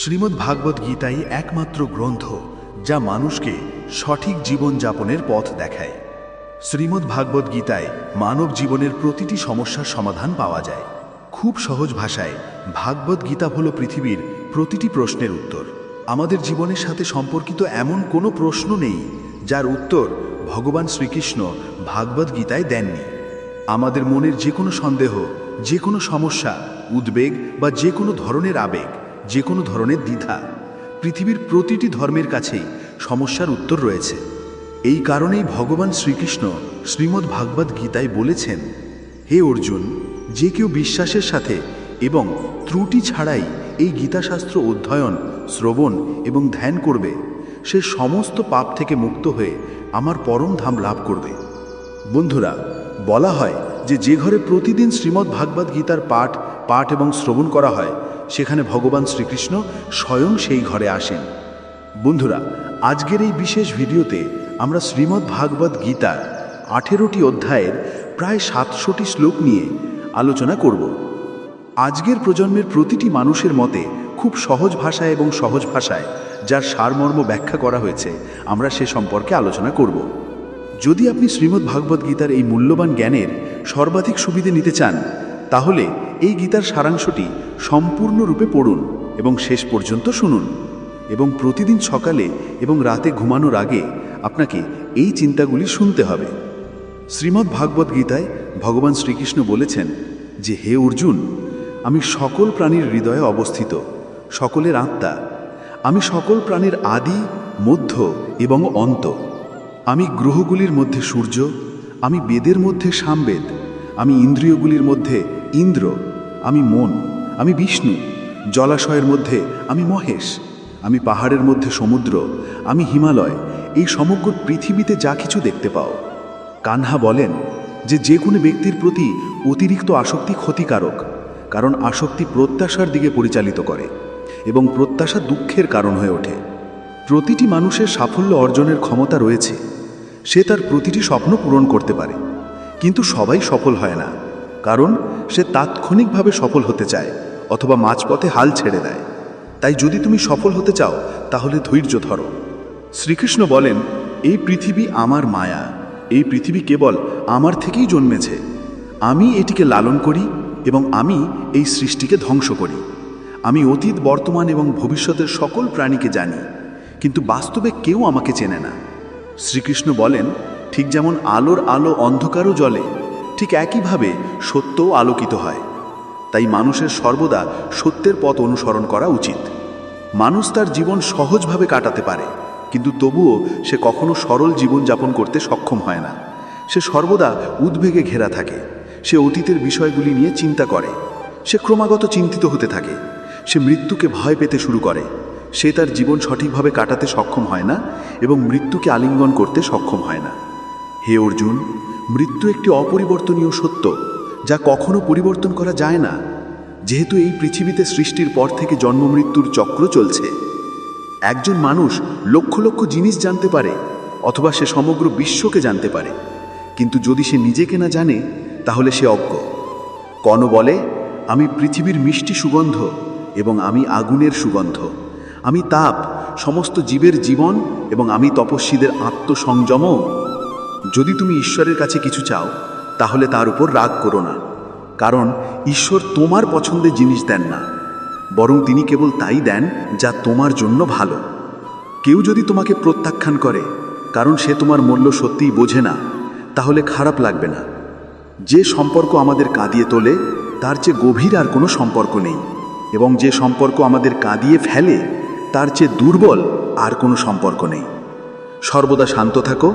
শ্রীমদ্ ভাগবত গীতাই একমাত্র গ্রন্থ যা মানুষকে সঠিক জীবনযাপনের পথ দেখায়। শ্রীমদ্ ভাগবত গীতায় মানব জীবনের প্রতিটি সমস্যার সমাধান পাওয়া যায়। খুব সহজ ভাষায় ভাগবত গীতা হল পৃথিবীর প্রতিটি প্রশ্নের উত্তর। আমাদের জীবনের সাথে সম্পর্কিত এমন কোনো প্রশ্ন নেই যার উত্তর ভগবান শ্রীকৃষ্ণ ভাগবত গীতায় দেননি। আমাদের মনের যে কোনো সন্দেহ, যে কোনো সমস্যা, উদ্বেগ বা যে কোনো ধরনের আবেগ যে কোনো ধরনের দ্বিধা। পৃথিবীর প্রতিটি ধর্মের কাছেই সমস্যার উত্তর রয়েছে। এই কারণেই ভগবান শ্রীকৃষ্ণ শ্রীমদ্ ভাগবত গীতায় বলেছেন, হে অর্জুন, যে কেউ বিশ্বাসের সাথে এবং ত্রুটি ছাড়াই এই গীতাশাস্ত্র অধ্যয়ন, শ্রবণ এবং ধ্যান করবে, সে সমস্ত পাপ থেকে মুক্ত হয়ে আমার পরম ধাম লাভ করবে। বন্ধুরা, বলা হয় যে যে ঘরে প্রতিদিন শ্রীমদ্ ভাগবত গীতার পাঠ পাঠ এবং শ্রবণ করা হয় সেখানে ভগবান শ্রীকৃষ্ণ স্বয়ং সেই ঘরে আসেন। বন্ধুরা, আজকের এই বিশেষ ভিডিওতে আমরা শ্রীমদ্ ভাগবত গীতার আঠেরোটি অধ্যায়ের প্রায় সাতশোটি শ্লোক নিয়ে আলোচনা করব। আজকের প্রজন্মের প্রতিটি মানুষের মতে খুব সহজ ভাষায় এবং সহজ ভাষায় যার সারমর্ম ব্যাখ্যা করা হয়েছে, আমরা সে সম্পর্কে আলোচনা করব। যদি আপনি শ্রীমদ্ ভাগবত গীতার এই মূল্যবান জ্ঞানের সর্বাধিক সুবিধে নিতে চান তাহলে এই গীতার সারাংশটি সম্পূর্ণরূপে পড়ুন এবং শেষ পর্যন্ত শুনুন। এবং প্রতিদিন সকালে এবং রাতে ঘুমানোর আগে আপনাকে এই চিন্তাগুলি শুনতে হবে। শ্রীমদ্ ভাগবত গীতায় ভগবান শ্রীকৃষ্ণ বলেছেন যে, হে অর্জুন, আমি সকল প্রাণীর হৃদয়ে অবস্থিত, সকলের আত্মা। আমি সকল প্রাণীর আদি, মধ্য এবং অন্ত। আমি গ্রহগুলির মধ্যে সূর্য, আমি বেদের মধ্যে সামবেদ, আমি ইন্দ্রিয়গুলির মধ্যে ইন্দ্র, আমি মন, আমি বিষ্ণু, জলাশয়ের মধ্যে আমি মহেশ, আমি পাহাড়ের মধ্যে সমুদ্র, আমি হিমালয়, এই সমগ্র পৃথিবীতে যা কিছু দেখতে পাও। কানহা বলেন যে যে কোনো ব্যক্তির প্রতি অতিরিক্ত আসক্তি ক্ষতিকারক, কারণ আসক্তি প্রত্যাশার দিকে পরিচালিত করে এবং প্রত্যাশা দুঃখের কারণ হয়ে ওঠে। প্রতিটি মানুষের সাফল্য অর্জনের ক্ষমতা রয়েছে, সে তার প্রতিটি স্বপ্ন পূরণ করতে পারে, কিন্তু সবাই সফল হয় না। কারণ সে তাৎক্ষণিকভাবে সফল হতে চায় অথবা মাঝপথে হাল ছেড়ে দেয়। তাই যদি তুমি সফল হতে চাও, তাহলে ধৈর্য ধরো। শ্রীকৃষ্ণ বলেন, এই পৃথিবী আমার মায়া। এই পৃথিবী কেবল আমার থেকেই জন্মেছে। আমি এটিকে লালন করি এবং আমি এই সৃষ্টিকে ধ্বংস করি। আমি অতীত, বর্তমান এবং ভবিষ্যতের সকল প্রাণীকে জানি, কিন্তু বাস্তবে কেউ আমাকে চেনে না। শ্রীকৃষ্ণ বলেন, ঠিক যেমন আলোর আলো অন্ধকারও জ্বলে ঠিক একইভাবে সত্যও আলোকিত হয়। তাই মানুষের সর্বদা সত্যের পথ অনুসরণ করা উচিত। মানুষ তার জীবন সহজভাবে কাটাতে পারে, কিন্তু তবুও সে কখনো সরল জীবনযাপন করতে সক্ষম হয় না। সে সর্বদা উদ্বেগে ঘেরা থাকে। সে অতীতের বিষয়গুলি নিয়ে চিন্তা করে। সে ক্রমাগত চিন্তিত হতে থাকে। সে মৃত্যুকে ভয় পেতে শুরু করে। সে তার জীবন সঠিকভাবে কাটাতে সক্ষম হয় না এবং মৃত্যুকে আলিঙ্গন করতে সক্ষম হয় না। হে অর্জুন মৃত্যু একটি অপরিবর্তনীয় সত্য, যা কখনো পরিবর্তন করা যায় না। যেহেতু এই পৃথিবীতে সৃষ্টির পর থেকে জন্ম মৃত্যুর চক্র চলছে। একজন মানুষ লক্ষ লক্ষ জিনিস জানতে পারে, অথবা সে সমগ্র বিশ্বকে জানতে পারে। কিন্তু যদি সে নিজেকে না জানে, তাহলে সে অজ্ঞ। কণ বলে, আমি পৃথিবীর মিষ্টি সুগন্ধ এবং আমি আগুনের সুগন্ধ। আমি তাপ, সমস্ত জীবের জীবন এবং আমি তপস্বীদের আত্মসংযমও যদি তুমি ঈশ্বরের কাছে কিছু চাও, তাহলে তার উপর রাগ করো না। কারণ ঈশ্বর তোমার পছন্দের জিনিস দেন না। বরং তিনি কেবল তাই দেন যা তোমার জন্য ভালো। কেউ যদি তোমাকে প্রত্যাখ্যান করে, কারণ সে তোমার মূল্য সত্যিই বোঝে না, তাহলে খারাপ লাগবে না। যে সম্পর্ক আমাদের কাঁদিয়ে তোলে, তার চেয়ে গভীর আর কোনো সম্পর্ক নেই। এবং যে সম্পর্ক আমাদের কাঁদিয়ে ফেলে, তার চেয়ে দুর্বল আর কোনো সম্পর্ক নেই। সর্বদা শান্ত থাকো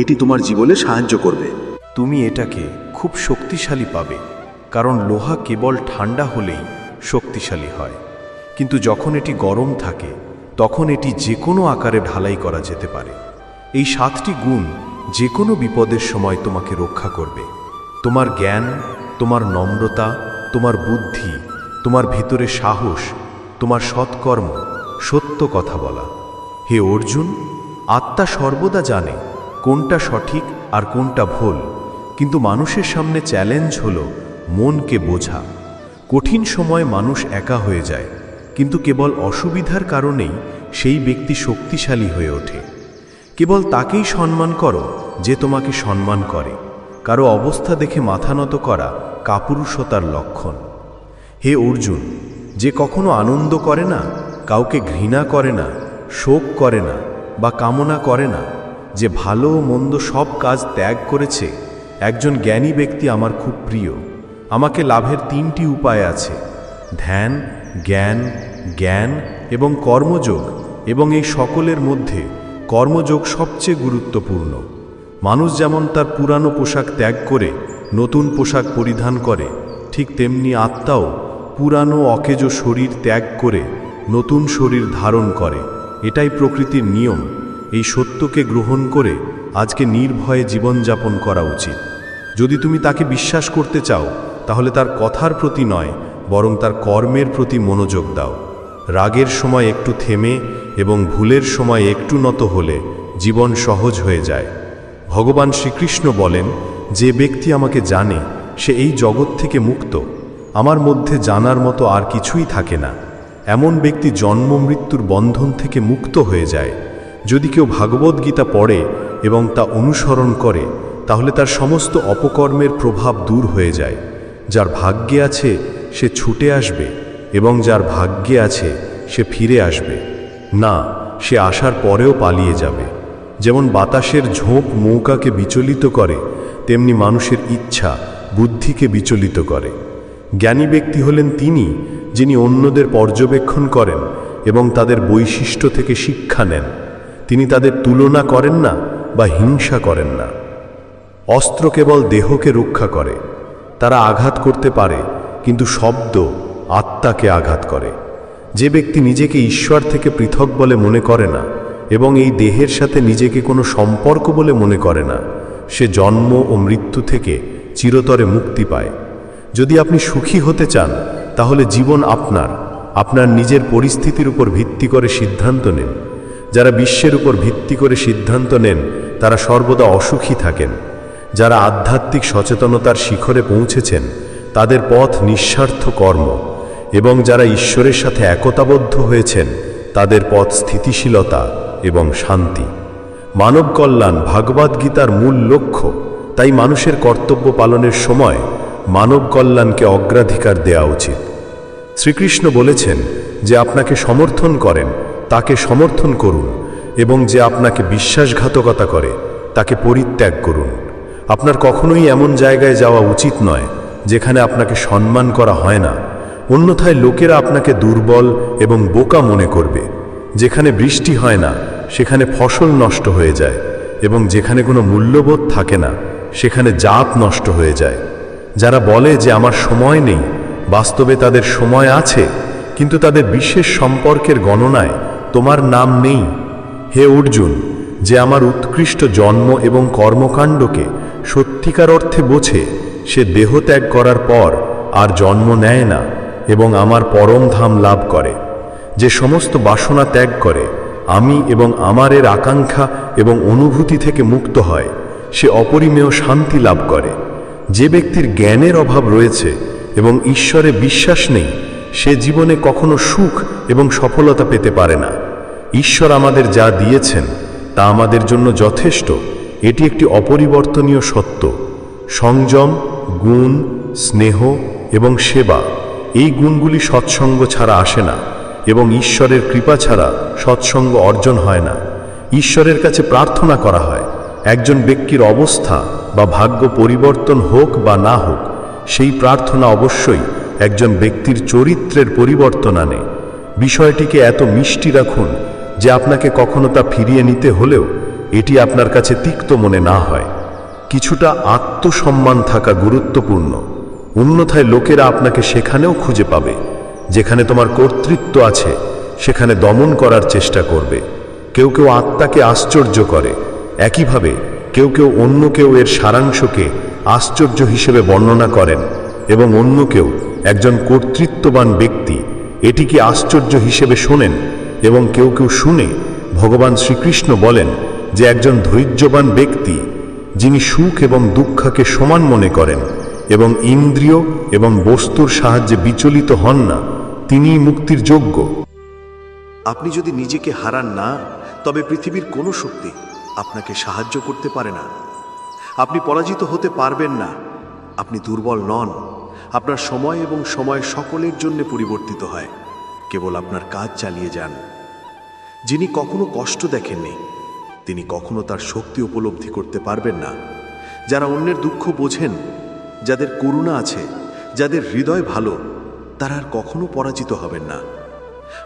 এটি তোমার জীবনে সাহায্য করবে। তুমি এটাকে খুব শক্তিশালী পাবে, কারণ লোহা কেবল ঠান্ডা হলেই শক্তিশালী হয়। কিন্তু যখন এটি গরম থাকে, তখন এটি যে কোনো আকারে ঢালাই করা যেতে পারে। এই সাতটি গুণ যে কোনো বিপদের সময় তোমাকে রক্ষা করবে। তোমার জ্ঞান, তোমার নম্রতা, তোমার বুদ্ধি, তোমার ভিতরে সাহস, তোমার সৎকর্ম, সত্য কথা বলা। হে অর্জুন, আত্মা সর্বদা জানে কোনটা সঠিক আর কোনটা ভুল। কিন্তু মানুষের সামনে চ্যালেঞ্জ হল মনকে বোঝা। কঠিন সময় মানুষ একা হয়ে যায়, কিন্তু কেবল অসুবিধার কারণেই সেই ব্যক্তি শক্তিশালী হয়ে ওঠে। কেবল তাকেই সম্মান করো যে তোমাকে সম্মান করে। কারও অবস্থা দেখে মাথা নত করা কাপুরুষতার লক্ষণ। হে অর্জুন, যে কখনো আনন্দ করে না, কাউকে ঘৃণা করে না, শোক করে না বা কামনা করে না যে ভালো মন্দ সব কাজ ত্যাগ করেছে, একজন জ্ঞানী ব্যক্তি আমার খুব প্রিয়। আমাকে লাভের তিনটি উপায় আছে, ধ্যান, জ্ঞান জ্ঞান এবং কর্মযোগ এবং এই সকলের মধ্যে কর্মযোগ সবচেয়ে গুরুত্বপূর্ণ। মানুষ যেমন তার পুরানো পোশাক ত্যাগ করে, নতুন পোশাক পরিধান করে, ঠিক তেমনি আত্মাও পুরানো অকেজ শরীর ত্যাগ করে, নতুন শরীর ধারণ করে। এটাই প্রকৃতির নিয়ম। এই সত্যকে গ্রহণ করে আজকে নির্ভয়ে জীবনযাপন করা উচিত। যদি তুমি তাকে বিশ্বাস করতে চাও, তাহলে তার কথার প্রতি নয়, বরং তার কর্মের প্রতি মনোযোগ দাও। রাগের সময় একটু থেমে এবং ভুলের সময় একটু নত হলে জীবন সহজ হয়ে যায়। ভগবান শ্রীকৃষ্ণ বলেন, যে ব্যক্তি আমাকে জানে, সে এই জগৎ থেকে মুক্ত। আমার মধ্যে জানার মতো আর কিছুই থাকে না। এমন ব্যক্তি জন্ম মৃত্যুর বন্ধন থেকে মুক্ত হয়ে যায়। যদি কেউ ভাগবত গীতা পড়ে এবং তা অনুসরণ করে, তাহলে তার সমস্ত অপকর্মের প্রভাব দূর হয়ে যায়। যার ভাগ্যে আছে, সে ছুটে আসবে এবং যার ভাগ্যে আছে, সে ফিরে আসবে। না, সে আসার পরেও পালিয়ে যাবে। যেমন বাতাসের ঝোঁক মৌকাকে বিচলিত করে, তেমনি মানুষের ইচ্ছা বুদ্ধিকে বিচলিত করে। জ্ঞানী ব্যক্তি হলেন তিনি, যিনি অন্যদের পর্যবেক্ষণ করেন এবং তাদের বৈশিষ্ট্য থেকে শিক্ষা নেন। তিনি তাদের তুলনা করেন না বা হিংসা করেন না। অস্ত্র কেবল দেহকে রক্ষা করে, তারা আঘাত করতে পারে, কিন্তু শব্দ আত্মাকে আঘাত করে। যে ব্যক্তি নিজেকে ঈশ্বর থেকে পৃথক বলে মনে করে না এবং এই দেহের সাথে নিজেকে কোনো সম্পর্ক বলে মনে করে না, সে জন্ম ও মৃত্যু থেকে চিরতরে মুক্তি পায়। যদি আপনি সুখী হতে চান, তাহলে জীবন আপনার। আপনার নিজের পরিস্থিতির উপর ভিত্তি করে সিদ্ধান্ত নিন। যারা বিশ্বের উপর ভিত্তি করে সিদ্ধান্ত নেন, তারা সর্বদা অসুখী থাকেন। যারা আধ্যাত্মিক সচেতনতার শিখরে পৌঁছেছেন, তাদের পথ নিঃস্বার্থ কর্ম। এবং যারা ঈশ্বরের সাথে একতাবদ্ধ হয়েছেন, তাদের পথ স্থিতিশীলতা এবং শান্তি। মানব কল্যাণ ভাগবত গীতার মূল লক্ষ্য, তাই মানুষের কর্তব্য পালনের সময় মানব কল্যাণকে অগ্রাধিকার দেওয়া উচিত। শ্রীকৃষ্ণ বলেছেন যে, আপনাকে সমর্থন করেন তাকে সমর্থন করুন এবং যে আপনাকে বিশ্বাসঘাতকতা করে, তাকে পরিত্যাগ করুন। আপনার কখনোই এমন জায়গায় যাওয়া উচিত নয়, যেখানে আপনাকে সম্মান করা হয় না। অন্যথায় লোকেরা আপনাকে দুর্বল এবং বোকা মনে করবে। যেখানে বৃষ্টি হয় না, সেখানে ফসল নষ্ট হয়ে যায় এবং যেখানে কোনো মূল্যবোধ থাকে না, সেখানে জাত নষ্ট হয়ে যায়। যারা বলে যে আমার সময় নেই, বাস্তবে তাদের সময় আছে, কিন্তু তাদের বিশেষ সম্পর্কের গণনায় তোমার নাম নেই। হে অর্জুন, যে আমার উৎকৃষ্ট জন্ম এবং কর্মকাণ্ডকে সত্যিকার অর্থে বোঝে, সে দেহ ত্যাগ করার পর আর জন্ম নেয় না এবং আমার পরম ধাম লাভ করে। যে সমস্ত বাসনা ত্যাগ করে, আমি এবং আমার এর আকাঙ্ক্ষা এবং অনুভূতি থেকে মুক্ত হয়, সে অপরিমেয় শান্তি লাভ করে। যে ব্যক্তির জ্ঞানের অভাব রয়েছে এবং ঈশ্বরে বিশ্বাস নেই সে জীবনে কখনো সুখ এবং সফলতা পেতে পারে না। ঈশ্বর আমাদের যা দিয়েছেন, তা আমাদের জন্য যথেষ্ট। এটি একটি অপরিবর্তনীয় সত্য। সংযম, গুণ, স্নেহ এবং সেবা, এই গুণগুলি সৎসঙ্গ ছাড়া আসে না এবং ঈশ্বরের কৃপা ছাড়া সৎসঙ্গ অর্জন হয় না। ঈশ্বরের কাছে প্রার্থনা করা হয়, একজন ব্যক্তির অবস্থা বা ভাগ্য পরিবর্তন হোক বা না হোক, সেই প্রার্থনা অবশ্যই একজন ব্যক্তির চরিত্রের পরিবর্তন আনে। বিষয়টিকে এত মিষ্টি রাখুন যে আপনাকে কখনো তা ফিরিয়ে নিতে হলেও এটি আপনার কাছে তিক্ত মনে না হয়। কিছুটা আত্মসম্মান থাকা গুরুত্বপূর্ণ। অন্যথায় লোকেরা আপনাকে সেখানেও খুঁজে পাবে, যেখানে তোমার কর্তৃত্ব আছে, সেখানে দমন করার চেষ্টা করবে। কেউ কেউ আত্মাকে আশ্চর্য করে। একইভাবে কেউ কেউ অন্য কেউ এর সারাংশকে আশ্চর্য হিসেবে বর্ণনা করেন এবং অন্য কেউ একজন কর্তৃত্ববান ব্যক্তি এটিকে আশ্চর্য হিসেবে শোনেন এবং কেউ কেউ শুনে ভগবান শ্রীকৃষ্ণ বলেন যে একজন ধৈর্যবান ব্যক্তি, যিনি সুখ এবং দুঃখকে সমান মনে করেন এবং ইন্দ্রিয় এবং বস্তুর সাহায্যে বিচলিত হন না, তিনিই মুক্তির যোগ্য। আপনি যদি নিজেকে হারান না, তবে পৃথিবীর কোনো শক্তি আপনাকে সাহায্য করতে পারে না। আপনি পরাজিত হতে পারবেন না। আপনি দুর্বল নন। আপনার সময় এবং সময় সকলের জন্য পরিবর্তিত হয়। কেবল আপনার কাজ চালিয়ে যান। যিনি কখনো কষ্ট দেখেননি, তিনি কখনো তার শক্তি উপলব্ধি করতে পারবেন না। যারা অন্যের দুঃখ বোঝেন, যাদের করুণা আছে, যাদের হৃদয় ভালো, তারা আর কখনো পরাজিত হবেন না।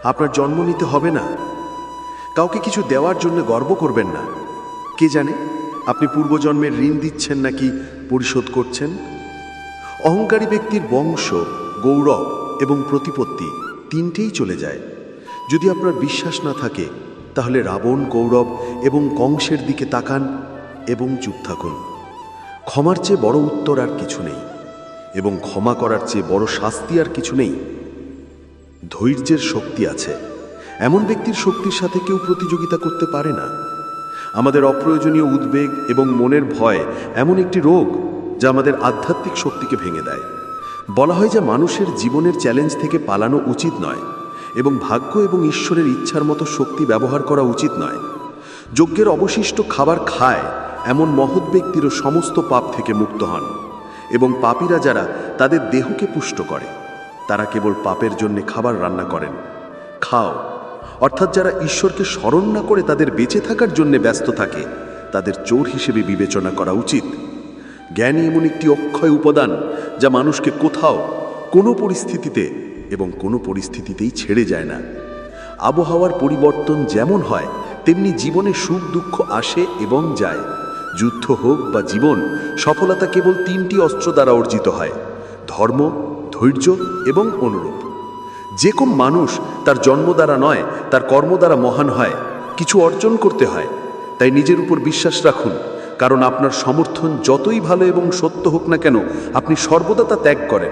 আপনার জন্ম নিতে হবে না। কাউকে কিছু দেওয়ার জন্য গর্ব করবেন না। কে জানে, আপনি পূর্বজন্মের ঋণ দিচ্ছেন নাকি পরিশোধ করছেন? অহংকারী ব্যক্তির বংশ, গৌরব এবং প্রতিপত্তি তিনটেই চলে যায়। যদি আপনার বিশ্বাস না থাকে, তাহলে রাবণ, গৌরব এবং কংসের দিকে তাকান এবং চুপ থাকুন। ক্ষমার চেয়ে বড় উত্তর আর কিছু নেই এবং ক্ষমা করার চেয়ে বড় শাস্তি আর কিছু নেই। ধৈর্যের শক্তি আছে। এমন ব্যক্তির শক্তির সাথে কেউ প্রতিযোগিতা করতে পারে না। আমাদের অপ্রয়োজনীয় উদ্বেগ এবং মনের ভয় এমন একটি রোগ যা আমাদের আধ্যাত্মিক শক্তিকে ভেঙে দেয়। বলা হয় যে মানুষের জীবনের চ্যালেঞ্জ থেকে পালানো উচিত নয় এবং ভাগ্য এবং ঈশ্বরের ইচ্ছার মতো শক্তি ব্যবহার করা উচিত নয়। যজ্ঞের অবশিষ্ট খাবার খায় এমন মহৎ ব্যক্তিরও সমস্ত পাপ থেকে মুক্ত হন এবং পাপীরা যারা তাদের দেহকে পুষ্ট করে, তারা কেবল পাপের জন্য খাবার রান্না করেন। খাও। অর্থাৎ যারা ঈশ্বরকে স্মরণ না করে তাদের বেঁচে থাকার জন্য ব্যস্ত থাকে, তাদের চোর হিসেবে বিবেচনা করা উচিত। জ্ঞানই এমন একটি অক্ষয় উপাদান যা মানুষকে কোথাও, কোনো পরিস্থিতিতে এবং কোনো পরিস্থিতিতেই ছেড়ে যায় না। আবহাওয়ার পরিবর্তন যেমন হয়, তেমনি জীবনে সুখ দুঃখ আসে এবং যায়। যুদ্ধ হোক বা জীবন, সফলতা কেবল তিনটি অস্ত্র দ্বারা অর্জিত হয়, ধর্ম, ধৈর্য এবং অনুরূপ। যে কোন মানুষ তার জন্ম দ্বারা নয়, তার কর্ম দ্বারা মহান হয়, কিছু অর্জন করতে হয়। তাই নিজের উপর বিশ্বাস রাখুন। কারণ আপনার সমর্থন যতই ভালো এবং সত্য হোক না কেন, আপনি সর্বদা তা ত্যাগ করেন।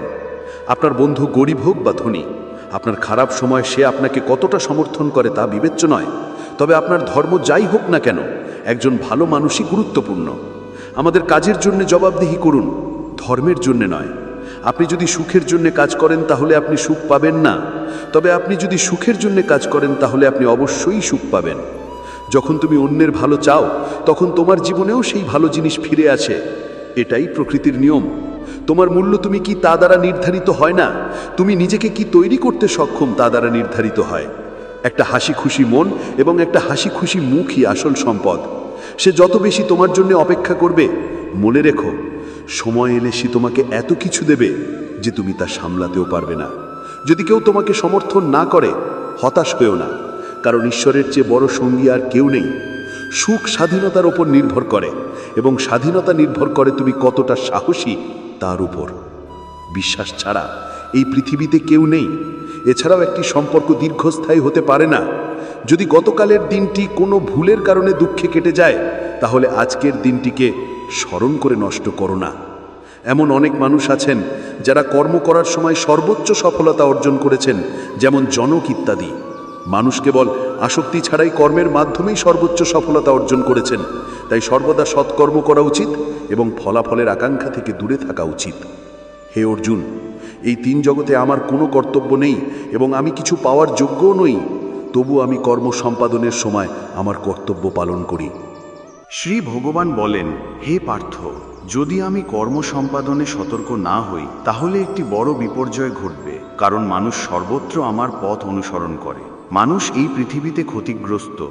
আপনার বন্ধু গরিব হোক বা ধনী, আপনার খারাপ সময় সে আপনাকে কতটা সমর্থন করে তা বিবেচ্য নয়। তবে আপনার ধর্ম যাই হোক না কেন, একজন ভালো মানুষই গুরুত্বপূর্ণ। আমাদের কাজের জন্য জবাবদিহি করুন, ধর্মের জন্য নয়। আপনি যদি সুখের জন্য কাজ করেন তাহলে আপনি সুখ পাবেন না। তবে আপনি যদি সুখের জন্য কাজ করেন তাহলে আপনি অবশ্যই সুখ পাবেন। যখন তুমি অন্যের ভালো চাও, তখন তোমার জীবনেও সেই ভালো জিনিস ফিরে আসে এটাই প্রকৃতির নিয়ম। তোমার মূল্য তুমি কি তা দ্বারা নির্ধারিত হয় না? তুমি নিজেকে কি তৈরি করতে সক্ষম তা দ্বারা নির্ধারিত হয়। একটা হাসি খুশি মন এবং একটা হাসি খুশি মুখই আসল সম্পদ। সে যত বেশি তোমার জন্য অপেক্ষা করবে, মনে রেখো, সময় এলে সে তোমাকে এত কিছু দেবে যে তুমি তা সামলাতেও পারবে না। যদি কেউ তোমাকে সমর্থন না করে, হতাশ হয়েও না। কারণ ঈশ্বরের চেয়ে বড় সঙ্গী আর কেউ নেই। সুখ স্বাধীনতার ওপর নির্ভর করে এবং স্বাধীনতা নির্ভর করে তুমি কতটা সাহসী তার উপর। বিশ্বাস ছাড়া এই পৃথিবীতে কেউ নেই। এছাড়াও একটি সম্পর্ক দীর্ঘস্থায়ী হতে পারে না। যদি গতকালের দিনটি কোনো ভুলের কারণে দুঃখে কেটে যায়, তাহলে আজকের দিনটিকে স্মরণ করে নষ্ট করো না। এমন অনেক মানুষ আছেন যারা কর্ম করার সময় সর্বোচ্চ সফলতা অর্জন করেছেন, যেমন জনক ইত্যাদি। মানুষ কেবল আসক্তি ছাড়াই কর্মের মাধ্যমেই সর্বোচ্চ সফলতা অর্জন করেছেন। তাই সর্বদা সৎকর্ম করা উচিত এবং ফলাফলের আকাঙ্ক্ষা থেকে দূরে থাকা উচিত। হে অর্জুন, এই তিন জগতে আমার কোনো কর্তব্য নেই এবং আমি কিছু পাওয়ার যোগ্যও নই। তবু আমি কর্ম সম্পাদনের সময় আমার কর্তব্য পালন করি। শ্রী ভগবান বলেন, হে পার্থ, যদি আমি কর্ম সম্পাদনে সতর্ক না হই, তাহলে একটি বড় বিপর্যয় ঘটবে, কারণ মানুষ সর্বত্র আমার পথ অনুসরণ করে। মানুষ এই পৃথিবীতে ক্ষতিগ্রস্ত।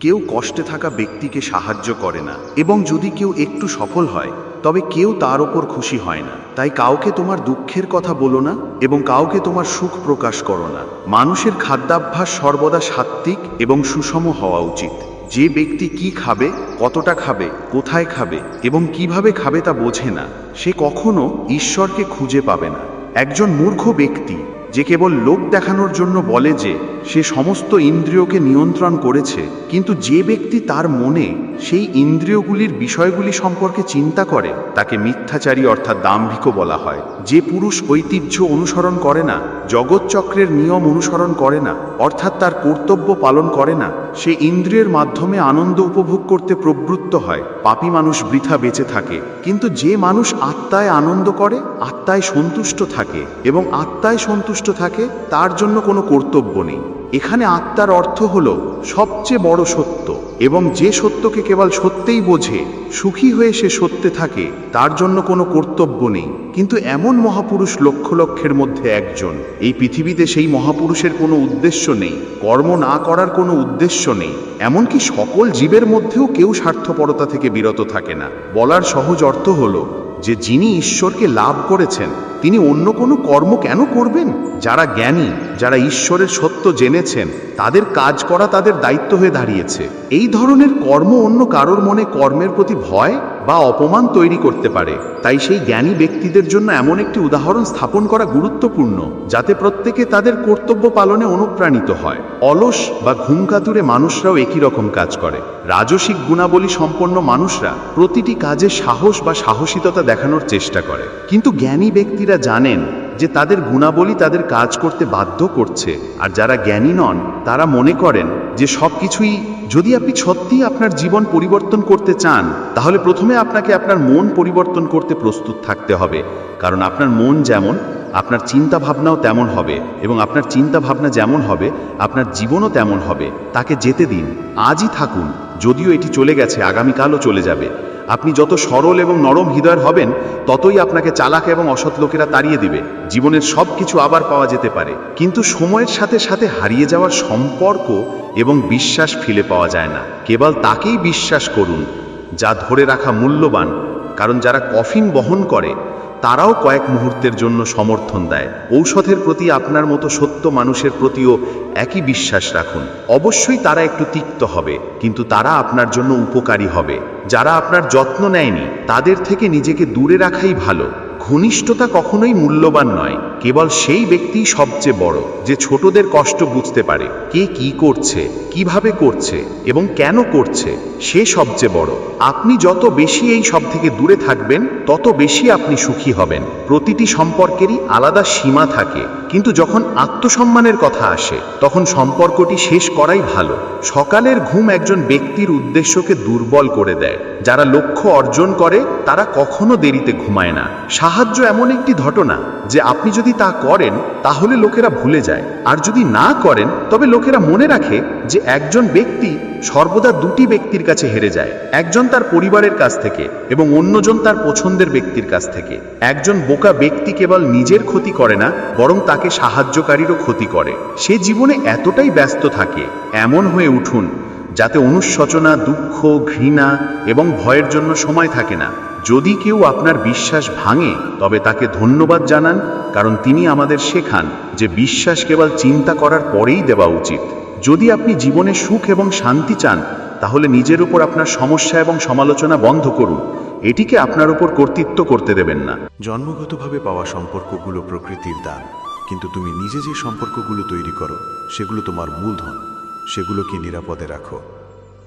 কেউ কষ্টে থাকা ব্যক্তিকে সাহায্য করে না। এবং যদি কেউ একটু সফল হয়, তবে কেউ তার ওপর খুশি হয় না। তাই কাউকে তোমার দুঃখের কথা বলো না এবং কাউকে তোমার সুখ প্রকাশ করো না। মানুষের খাদ্যাভ্যাস সর্বদা সাত্ত্বিক এবং সুষম হওয়া উচিত। যে ব্যক্তি কি খাবে, কতটা খাবে, কোথায় খাবে এবং কীভাবে খাবে তা বোঝে না। সে কখনো ঈশ্বরকে খুঁজে পাবে না। একজন মূর্খ ব্যক্তি যে কেবল লোক দেখানোর জন্য বলে যে সে সমস্ত ইন্দ্রিয়কে নিয়ন্ত্রণ করেছে, কিন্তু যে ব্যক্তি তার মনে সেই ইন্দ্রিয়গুলির বিষয়গুলি সম্পর্কে চিন্তা করে, তাকে মিথ্যাচারী অর্থাৎ দাম্ভিক বলা হয়। যে পুরুষ ঐতিহ্য অনুসরণ করে না জগৎচক্রের নিয়ম অনুসরণ করে না, অর্থাৎ তার কর্তব্য পালন করে না, সে ইন্দ্রিয়ের মাধ্যমে আনন্দ উপভোগ করতে প্রবৃত্ত হয়, পাপী মানুষ বৃথা বেঁচে থাকে, কিন্তু যে মানুষ আত্মায় আনন্দ করে, আত্মায় সন্তুষ্ট থাকে এবং আত্মায় সন্তুষ্ট থাকে, তার জন্য কোনো কর্তব্য নেই। এখানে আত্মার অর্থ হল সবচেয়ে বড় সত্য, এবং যে সত্যকে কেবল সত্যেই বোঝে, সুখী হয়ে সে সত্যে থাকে, তার জন্য কোনো কর্তব্য নেই। কিন্তু এমন মহাপুরুষ লক্ষ লক্ষের মধ্যে একজন। এই পৃথিবীতে সেই মহাপুরুষের কোনো উদ্দেশ্য নেই, কর্ম না করার কোনো উদ্দেশ্য নেই। এমনকি সকল জীবের মধ্যেও কেউ স্বার্থপরতা থেকে বিরত থাকে না। বলার সহজ অর্থ হলো যে যিনি ঈশ্বরকে লাভ করেছেন, তিনি অন্য কোনো কর্ম কেন করবেন? যারা জ্ঞানী, যারা ঈশ্বরের সত্য জেনেছেন, তাদের কাজ করা তাদের দায়িত্ব হয়ে দাঁড়িয়েছে। এই ধরনের কর্ম অন্য কারোর মনে কর্মের প্রতি ভয়? বা অপমান তৈরি করতে পারে। তাই সেই জ্ঞানী ব্যক্তিদের জন্য এমন একটি উদাহরণ স্থাপন করা গুরুত্বপূর্ণ, যাতে প্রত্যেকে তাদের কর্তব্য পালনে অনুপ্রাণিত হয়। অলস বা ঘুমকাতুরে মানুষরাও একই রকম কাজ করে। রাজসিক গুণাবলী সম্পন্ন মানুষরা প্রতিটি কাজে সাহস বা সাহসিকতা দেখানোর চেষ্টা করে। কিন্তু জ্ঞানী ব্যক্তিরা জানেন যে তাদের গুণাবলী তাদের কাজ করতে বাধ্য করছে। আর যারা জ্ঞানী নন, তারা মনে করেন যে সব কিছুই যদি আপনি সত্যিই আপনার জীবন পরিবর্তন করতে চান, তাহলে প্রথমে আপনাকে আপনার মন পরিবর্তন করতে প্রস্তুত থাকতে হবে। কারণ আপনার মন যেমন, আপনার চিন্তা ভাবনাও তেমন হবে এবং আপনার চিন্তা ভাবনা যেমন হবে, আপনার জীবনও তেমন হবে। তাকে যেতে দিন, আজই থাকুন, যদিও এটি চলে গেছে, আগামীকালও চলে যাবে। আপনি যত সরল এবং নরম হৃদয়ের হবেন, ততই আপনাকে চালাক এবং অসৎ লোকেরা তাড়িয়ে দিবে। জীবনের সব কিছু আবার পাওয়া যেতে পারে। কিন্তু সময়ের সাথে সাথে হারিয়ে যাওয়ার সম্পর্ক এবং বিশ্বাস ফিরে পাওয়া যায় না। কেবল তাকেই বিশ্বাস করুন, যা ধরে রাখা মূল্যবান। কারণ যারা কফিন বহন করে তারাও কয়েক মুহূর্তের জন্য সমর্থন দেয়। ঔষধের প্রতি আপনার মতো সত্য মানুষের প্রতিও একই বিশ্বাস রাখুন। অবশ্যই তারা একটু তিক্ত হবে, কিন্তু তারা আপনার জন্য উপকারী হবে। যারা আপনার যত্ন নেয়নি, তাদের থেকে নিজেকে দূরে রাখাই ভালো। ঘনিষ্ঠতা কখনোই মূল্যবান নয়। কেবল সেই ব্যক্তি সবচেয়ে বড়, যে ছোটদের কষ্ট বুঝতে পারে, কে কি করছে, কীভাবে করছে এবং কেন করছে, সে সবচেয়ে বড়। আপনি যত বেশি এই সব থেকে দূরে থাকবেন, তত বেশি আপনি সুখী হবেন। প্রতিটি সম্পর্কেরই আলাদা সীমা থাকে, কিন্তু যখন আত্মসম্মানের কথা আসে, তখন সম্পর্কটি শেষ করাই ভালো। সকালের ঘুম একজন ব্যক্তির উদ্দেশ্যকে দুর্বল করে দেয়। যারা লক্ষ্য অর্জন করে, তারা কখনো দেরিতে ঘুমায় না। সাহায্য এমন একটি ঘটনা, যে আপনি যদি তা করেন, তাহলে লোকেরা ভুলে যায়। আর যদি না করেন, তবে লোকেরা মনে রাখে যে একজন ব্যক্তি সর্বদা দুটি ব্যক্তির কাছে হেরে যায়। একজন তার পরিবারের কাছ থেকে এবং অন্যজন তার পছন্দের ব্যক্তির কাছ থেকে। একজন বোকা ব্যক্তি কেবল নিজের ক্ষতি করে না, বরং তাকে সাহায্যকারীরও ক্ষতি করে। সে জীবনে এতটাই ব্যস্ত থাকে, এমন হয়ে উঠুন যাতে অনুশোচনা, দুঃখ, ঘৃণা এবং ভয়ের জন্য সময় থাকে না। যদি কেউ আপনার বিশ্বাস ভাঙে, তবে তাকে ধন্যবাদ জানান, কারণ তিনি আমাদের শেখান যে বিশ্বাস কেবল চিন্তা করার পরেই দেওয়া উচিত। যদি আপনি জীবনে সুখ এবং শান্তি চান, তাহলে নিজের উপর আপনার সমস্যা এবং সমালোচনা বন্ধ করুন। এটিকে আপনার উপর কর্তৃত্ব করতে দেবেন না। জন্মগতভাবে পাওয়া সম্পর্কগুলো প্রকৃতির দান, কিন্তু তুমি নিজে যে সম্পর্কগুলো তৈরি করো, সেগুলো তোমার মূলধন। সেগুলোকে নিরাপদে রাখো।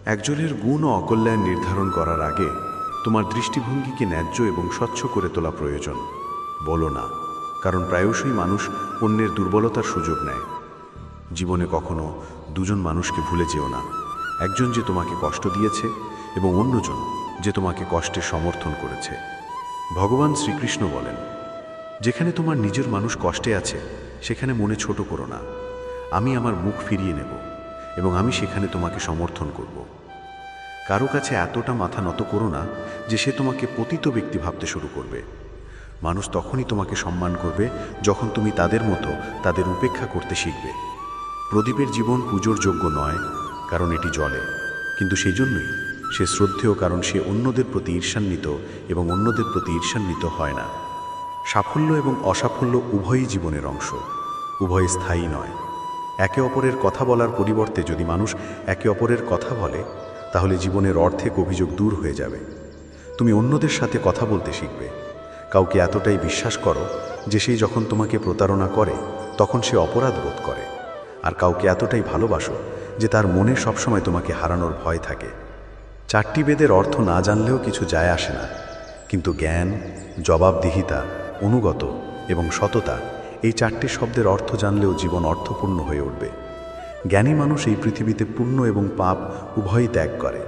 একজনের গুণ ও অকল্যাণ নির্ধারণ করার আগে তোমার দৃষ্টিভঙ্গিকে ন্যায্য এবং স্বচ্ছ করে তোলা প্রয়োজন। বলো না, কারণ প্রায়শই মানুষ অন্যের দুর্বলতার সুযোগ নেয়। জীবনে কখনো দুজন মানুষকে ভুলে যেও না। একজন যে তোমাকে কষ্ট দিয়েছে এবং অন্যজন যে তোমাকে কষ্টে সমর্থন করেছে। ভগবান শ্রীকৃষ্ণ বলেন, যেখানে তোমার নিজের মানুষ কষ্টে আছে, সেখানে মনে ছোট করো না। আমি আমার মুখ ফিরিয়ে নেব। এবং আমি সেখানে তোমাকে সমর্থন করব। কারও কাছে এতটা মাথা নত করো না যে সে তোমাকে পতিত ব্যক্তি ভাবতে শুরু করবে। মানুষ তখনই তোমাকে সম্মান করবে যখন তুমি তাদের মতো তাদের উপেক্ষা করতে শিখবে। প্রদীপের জীবন পুজোর যোগ্য নয়, কারণ এটি জলে। কিন্তু সেই জন্যই সে শ্রদ্ধেয় কারণ সে অন্যদের প্রতি ঈর্ষান্বিত এবং অন্যদের প্রতি ঈর্ষান্বিত হয় না। সাফল্য এবং অসাফল্য উভয়ই জীবনের অংশ, উভয় স্থায়ী নয়। একে অপরের কথা বলার পরিবর্তে যদি মানুষ একে অপরের কথা বলে, তাহলে জীবনের অর্ধেক অভিযোগ দূর হয়ে যাবে। তুমি অন্যদের সাথে কথা বলতে শিখবে। কাউকে এতটাই বিশ্বাস করো যে সে যখন তোমাকে প্রতারণা করে, তখন সে অপরাধ বোধ করে। আর কাউকে এতটাই ভালোবাসো যে তার মনে সবসময় তোমাকে হারানোর ভয় থাকে। চারটি বেদের অর্থ না জানলেও কিছু যায় আসে না। কিন্তু জ্ঞান, জবাবদিহিতা, অনুগত এবং সততা এই চারটি শব্দের অর্থ জানলেও জীবন অর্থপূর্ণ হয়ে উঠবে। জ্ঞানী মানুষ এই পৃথিবীতে পুণ্য এবং পাপ উভয়ই ত্যাগ করে,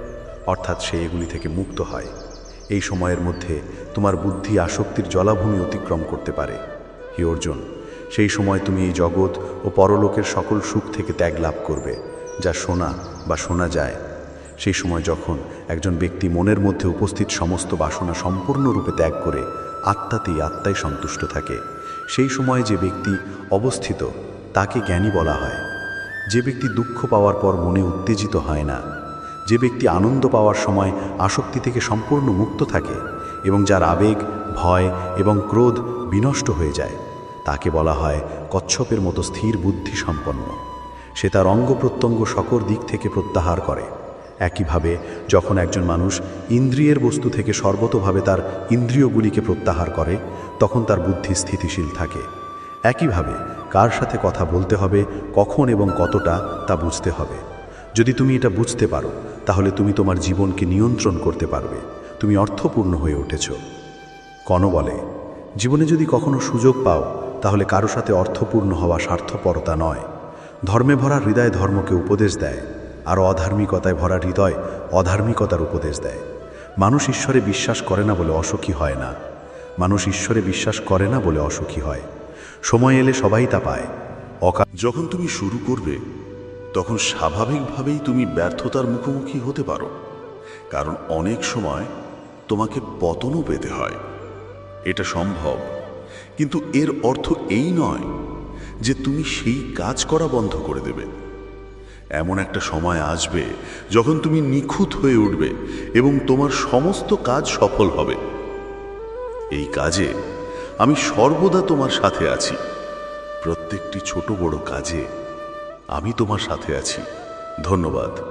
অর্থাৎ সে এগুলি থেকে মুক্ত হয়। এই সময়ের মধ্যে তোমার বুদ্ধি আসক্তির জলাভূমি অতিক্রম করতে পারে। হে অর্জুন, সেই সময় তুমি এই জগৎ ও পরলোকের সকল সুখ থেকে ত্যাগ লাভ করবে, যা শোনা বা শোনা যায়। সেই সময় যখন একজন ব্যক্তি মনের মধ্যে উপস্থিত সমস্ত বাসনা সম্পূর্ণরূপে ত্যাগ করে, আত্মাতেই আত্মায় সন্তুষ্ট থাকে। সেই সময় যে ব্যক্তি অবস্থিত, তাকে জ্ঞানী বলা হয়। যে ব্যক্তি দুঃখ পাওয়ার পর মনে উত্তেজিত হয় না, যে ব্যক্তি আনন্দ পাওয়ার সময় আসক্তি থেকে সম্পূর্ণ মুক্ত থাকে এবং যার আবেগ, ভয় এবং ক্রোধ বিনষ্ট হয়ে যায়, তাকে বলা হয় কচ্ছপের মতো স্থির বুদ্ধি সম্পন্ন সে তার অঙ্গ প্রত্যঙ্গ সকল দিক থেকে প্রত্যাহার করে। একইভাবে, যখন একজন মানুষ ইন্দ্রিয়ের বস্তু থেকে সর্বতভাবে তার ইন্দ্রিয়গুলিকে প্রত্যাহার করে তখন তার বুদ্ধি স্থিতিশীল থাকে। একইভাবে কার সাথে কথা বলতে হবে, কখন এবং কতটা তা বুঝতে হবে। যদি তুমি এটা বুঝতে পারো, তাহলে তুমি তোমার জীবনকে নিয়ন্ত্রণ করতে পারবে। তুমি অর্থপূর্ণ হয়ে উঠেছ। কন বলে, জীবনে যদি কখনো সুযোগ পাও, তাহলে কারও সাথে অর্থপূর্ণ হওয়া স্বার্থপরতা নয়। ধর্মে ভরা হৃদয় ধর্মকে উপদেশ দেয় আর অধার্মিকতায় ভরা হৃদয় অধার্মিকতার উপদেশ দেয়। মানুষ ঈশ্বরে বিশ্বাস করে না বলে অসুখী হয় না। মানুষ ঈশ্বরে বিশ্বাস করে না বলে অসুখী হয়। সময় এলে সবাই তা পায়। অকা যখন তুমি শুরু করবে, তখন স্বাভাবিকভাবেই তুমি ব্যর্থতার মুখোমুখি হতে পারো। কারণ অনেক সময় তোমাকে পতনও পেতে হয়। এটা সম্ভব। কিন্তু এর অর্থ এই নয় যে তুমি সেই কাজ করা বন্ধ করে দেবে। এমন একটা সময় আসবে যখন তুমি নিখুঁত হয়ে উঠবে এবং তোমার সমস্ত কাজ সফল হবে। এই কাজে আমি সর্বদা তোমার সাথে আছি। প্রত্যেকটি ছোট বড় কাজে আমি তোমার সাথে আছি। ধন্যবাদ।